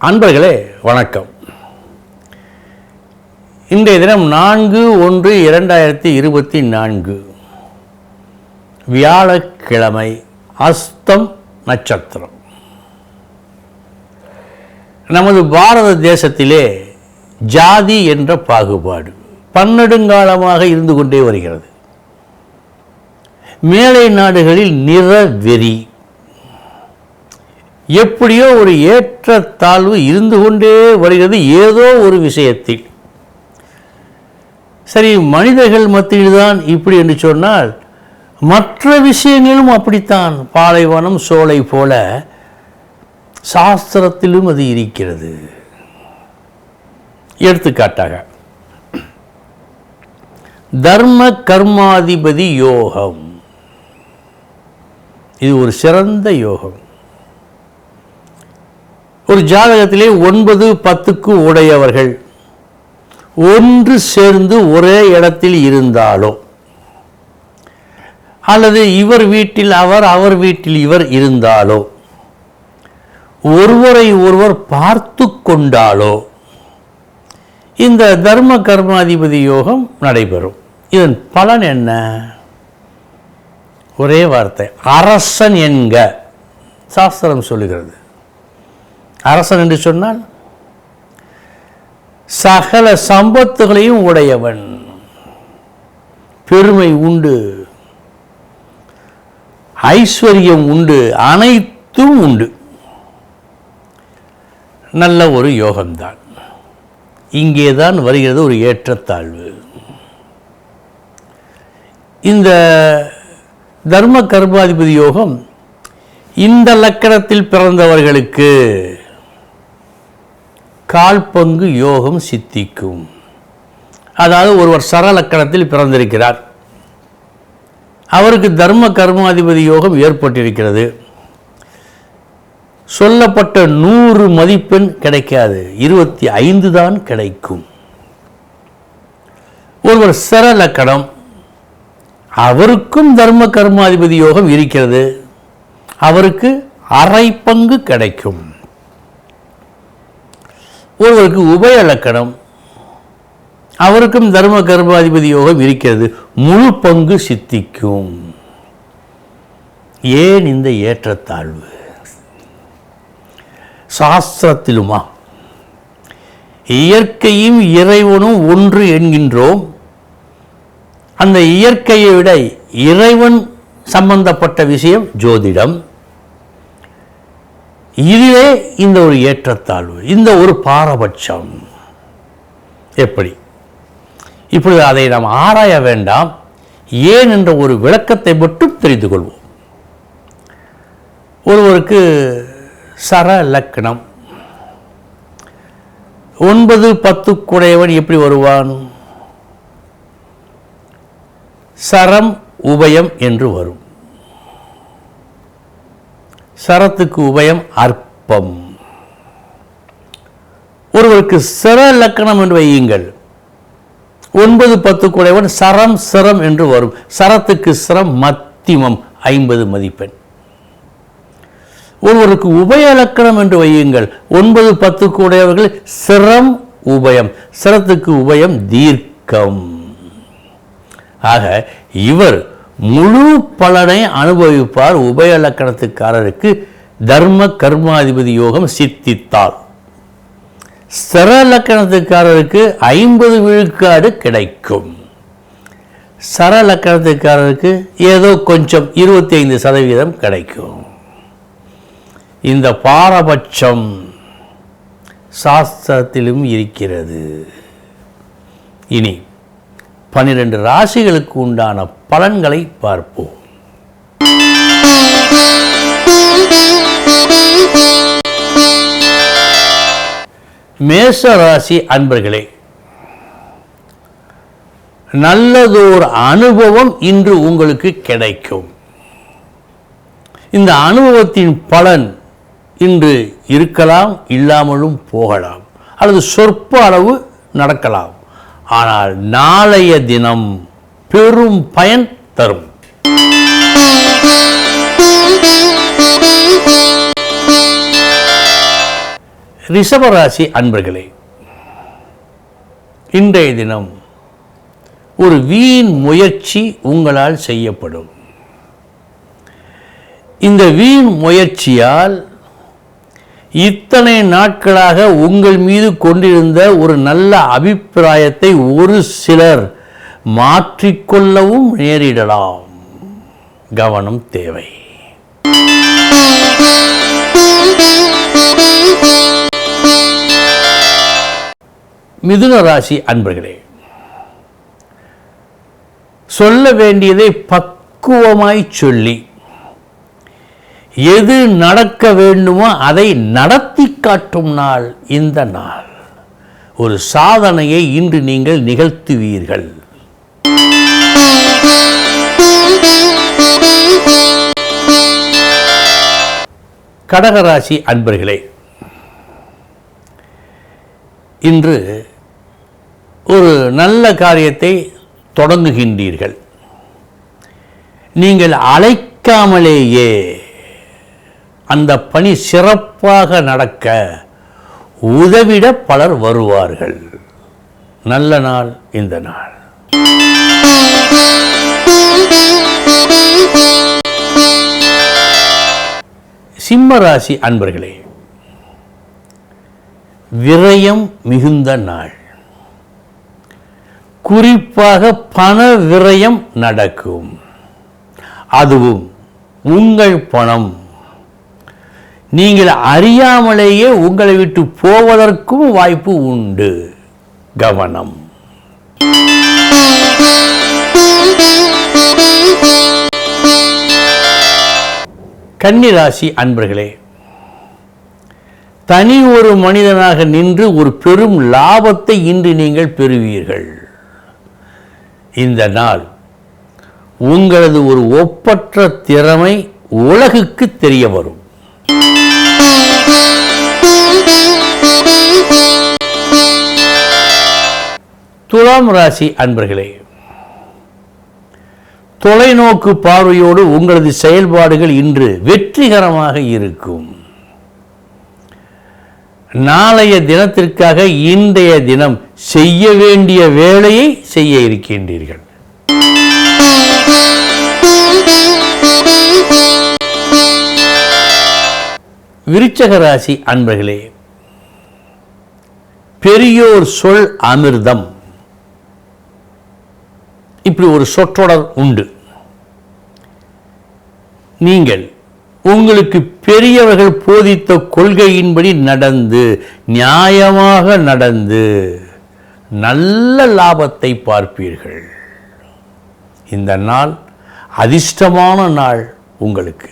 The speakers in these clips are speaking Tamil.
அன்பர்களே வணக்கம். இன்றைய தினம் நான்கு ஒன்று இரண்டாயிரத்தி இருபத்தி நான்கு. வியாழக்கிழமை அஸ்தம் நட்சத்திரம். நமது பாரத தேசத்திலே ஜாதி என்ற பாகுபாடு பன்னெடுங்காலமாக இருந்து கொண்டே வருகிறது. மேலை நாடுகளில் நிற வெறி எப்படியோ ஒரு ஏற்றத்தாழ்வு இருந்து கொண்டே வருகிறது ஏதோ ஒரு விஷயத்தில். சரி மனிதர்கள் மத்தியில்தான் இப்படி என்று சொன்னால் மற்ற விஷயங்களும் அப்படித்தான். பாலைவனம் சோலை போல சாஸ்திரத்திலும் அது இருக்கிறது. எடுத்துக்காட்டாக தர்ம கர்மாதிபதி யோகம். இது ஒரு சிறந்த யோகம். ஒரு ஜாதகத்திலே ஒன்பது பத்துக்கு உடையவர்கள். ஒன்று சேர்ந்து ஒரே இடத்தில் இருந்தாலோ. அல்லது இவர் வீட்டில் அவர் அவர் வீட்டில் இவர் இருந்தாலோ. ஒருவரை ஒருவர் பார்த்து கொண்டாலோ. இந்த தர்ம கர்மாதிபதி யோகம் நடைபெறும். இதன் பலன் என்ன? ஒரே வார்த்தை அரசன் என்க. சாஸ்திரம் சொல்லுகிறது. அரசன் என்று சொன்னால் சகல சம்பத்துகளையும் உடையவன். பெருமை உண்டு. ஐஸ்வர்யம் உண்டு. அனைத்தும் உண்டு. நல்ல ஒரு யோகம்தான். இங்கே தான் வருகிறது ஒரு ஏற்றத்தாழ்வு. இந்த தர்ம கர்மாதிபதி யோகம் இந்த லக்கணத்தில் பிறந்தவர்களுக்கு கால் பங்கு யோகம் சித்திக்கும். அதாவது ஒருவர் சரலக்கணத்தில் பிறந்திருக்கிறார். அவருக்கு தர்ம கர்மாதிபதி யோகம் ஏற்பட்டிருக்கிறது. சொல்லப்பட்ட நூறு மதிப்பெண் கிடைக்காது. இருபத்தி ஐந்து தான் கிடைக்கும். ஒருவர் சரலக்கணம். அவருக்கும் தர்ம கர்மாதிபதி யோகம் இருக்கிறது. அவருக்கு அரை பங்கு கிடைக்கும். ஒருவருக்கு உபய லக்கணம் அவருக்கும் தர்ம கர்மாதிபதி யோகம் இருக்கிறது முழு பங்கு சித்திக்கும். ஏன் இந்த ஏற்றத்தாழ்வு? சாஸ்திரத்திலுமா? இயற்கையும் இறைவனும் ஒன்று என்கின்றோம். அந்த இயற்கையை விட இறைவன் சம்பந்தப்பட்ட விஷயம் ஜோதிடம். இதுவே இந்த ஒரு ஏற்றத்தாழ்வு இந்த ஒரு பாரபட்சம். எப்படி? இப்பொழுது அதை நாம் ஆராய வேண்டாம். ஏன் என்ற ஒரு விளக்கத்தை மட்டும் தெரிந்து கொள்வோம். ஒருவருக்கு சர லக்னம் ஒன்பது பத்து குடையவன் எப்படி வருவான்? சரம் உபயம் என்று வரும். சரத்துக்கு உபயம் அற்பம். ஒருவருக்கு சிர லக்கணம் என்று வையுங்கள். ஒன்பது பத்து குறைவன் சரம் சிரம் என்று வரும். சரத்துக்கு சிரம் மத்திமம் ஐம்பது மதிப்பெண். ஒருவருக்கு உபய இலக்கணம் என்று வையுங்கள். ஒன்பது பத்து கூடையவர்கள் சிரம் உபயம் சிரத்துக்கு உபயம் தீர்க்கம். ஆக இவர் முழு பலனை அனுபவிப்பார் உபயலக்கணத்துக்காரருக்கு தர்ம கர்மாதிபதி யோகம் சித்தித்தால். ஸ்திர லக்கணத்துக்காரருக்கு ஐம்பது விழுக்காடு கிடைக்கும். சர லக்கணத்துக்காரருக்கு ஏதோ கொஞ்சம் இருபத்தி ஐந்து சதவீதம் கிடைக்கும். இந்த பாரபட்சம் சாஸ்திரத்திலும் இருக்கிறது. இனி பன்னிரெண்டு ராசிகளுக்கு உண்டான பலன்களை பார்ப்போம். மேச ராசி அன்பர்களே நல்லதோர் அனுபவம் இன்று உங்களுக்கு கிடைக்கும். இந்த அனுபவத்தின் பலன் இன்று இருக்கலாம் இல்லாமலும் போகலாம். அல்லது சொற்ப அளவு நடக்கலாம். ஆனால் நாளைய தினம் பெரும் பயன் தரும். ரிஷபராசி அன்பர்களே இன்றைய தினம் ஒரு வீண் முயற்சி உங்களால் செய்யப்படும். இந்த வீண் முயற்சியால் இத்தனை நாட்களாக உங்கள் மீது கொண்டிருந்த ஒரு நல்ல அபிப்பிராயத்தை ஒரு சிலர் மாற்றிக்கொள்ளவும் நேரிடலாம். கவனம் தேவை. மிதுன ராசி அன்பர்களே சொல்ல வேண்டியதை பக்குவமாய் சொல்லி எது நடக்க வேண்டுமோ அதை நடத்தி காட்டும் நாள் இந்த நாள். ஒரு சாதனையை இன்று நீங்கள் நிகழ்த்துவீர்கள். கடகராசி அன்பர்களே இன்று ஒரு நல்ல காரியத்தை தொடங்குகின்றீர்கள். நீங்கள் அழைக்காமலேயே அந்த பணி சிறப்பாக நடக்க உதவிட பலர் வருவார்கள். நல்ல நாள் இந்த நாள். சிம்ம ராசி அன்பர்களே விரயம் மிகுந்த நாள். குறிப்பாக பண விரயம் நடக்கும். அதுவும் உங்கள் பணம். நீங்கள் அறியாமலேயே உங்களை விட்டு போவதற்கும் வாய்ப்பு உண்டு. கவனம். கன்னிராசி அன்பர்களே தனி ஒரு மனிதனாக நின்று ஒரு பெரும் லாபத்தை இன்று நீங்கள் பெறுவீர்கள். இந்த நாள் உங்களது ஒரு ஒப்பற்ற திறமை உலகுக்கு தெரிய வரும். துலாம் ராசி அன்பர்களே தொலைநோக்கு பார்வையோடு உங்களது செயல்பாடுகள் இன்று வெற்றிகரமாக இருக்கும். நாளைய தினத்திற்காக இன்றைய தினம் செய்ய வேண்டிய வேலையை செய்ய இருக்கின்றீர்கள். விருச்சக ராசி அன்பர்களே பெரியோர் சொல் அமிர்தம். இப்படி ஒரு சொற்றொடர் உண்டு. நீங்கள் உங்களுக்கு பெரியவர்கள் போதித்த கொள்கையின்படி நடந்து நியாயமாக நடந்து நல்ல லாபத்தை பார்ப்பீர்கள். இந்த நாள் அதிர்ஷ்டமான நாள் உங்களுக்கு.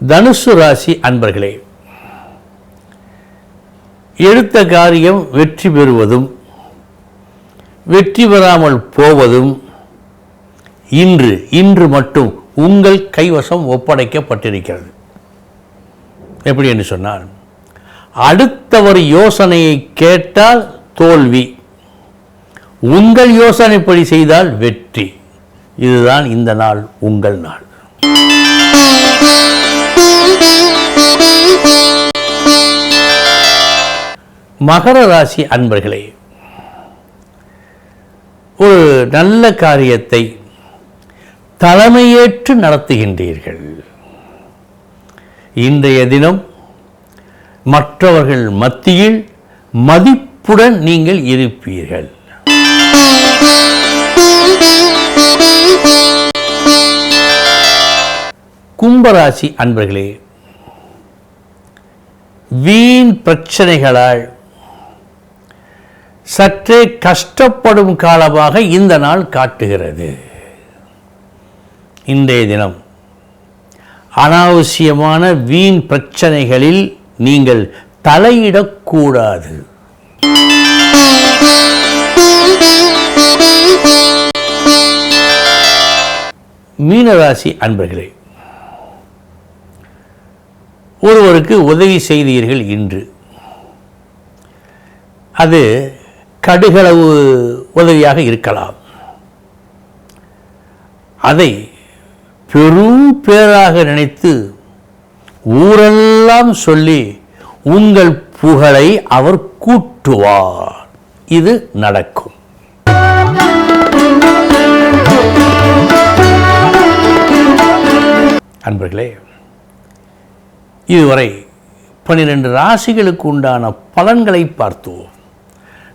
தனுசு ராசி அன்பர்களே எடுத்த காரியம் வெற்றி பெறுவதும் வெற்றி பெறாமல் போவதும் இன்று இன்று மட்டும் உங்கள் கைவசம் ஒப்படைக்கப்பட்டிருக்கிறது. எப்படி என்று சொன்னார் அடுத்தவர் யோசனையை கேட்டால் தோல்வி உங்கள் யோசனைப்படி செய்தால் வெற்றி. இதுதான் இந்த நாள் உங்கள் நாள். மகர ராசி அன்பர்களே ஒரு நல்ல காரியத்தை தலைமையேற்று நடத்துகின்றீர்கள். இன்றைய தினம் மற்றவர்கள் மத்தியில் மதிப்புடன் நீங்கள் இருப்பீர்கள். கும்பராசி அன்பர்களே வீண் பிரச்சனைகளால் சற்றே கஷ்டப்படும் காலமாக இந்த நாள் காட்டுகிறது. இன்றைய தினம் அனாவசியமான வீண் பிரச்சனைகளில் நீங்கள் தலையிடக்கூடாது. மீனராசி அன்பர்களே ஒருவருக்கு உதவி செய்தீர்கள் இன்று. அது கடுகளவு உதவியாக இருக்கலாம். அதை பெரும் பேராக நினைத்து ஊரெல்லாம் சொல்லி உங்கள் புகழை அவர் கூட்டுவார். இது நடக்கும். அன்பர்களே இதுவரை பன்னிரண்டு ராசிகளுக்கு உண்டான பலன்களை பார்த்தோம்